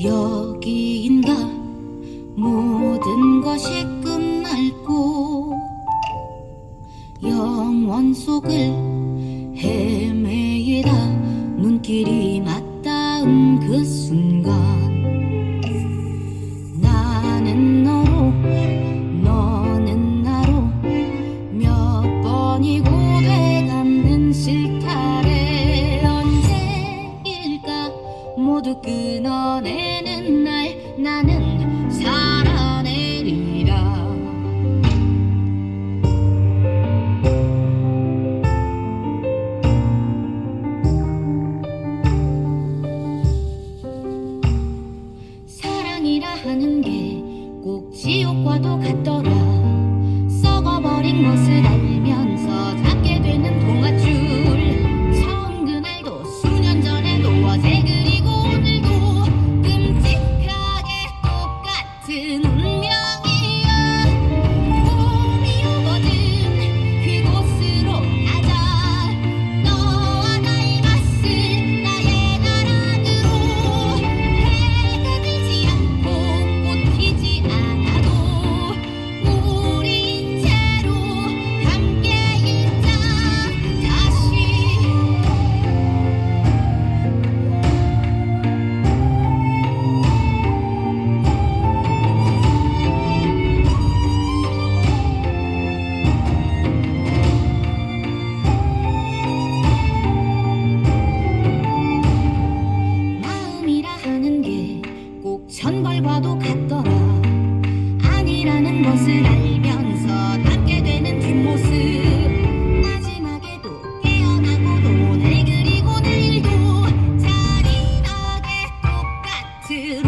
여기인가? 모든 것이 끝날고 영원 속을 모두 끊어내는 날 나는 살아내리라. 사랑이라 하는 게 꼭 지옥과도 같더라. 썩어버린 것을 could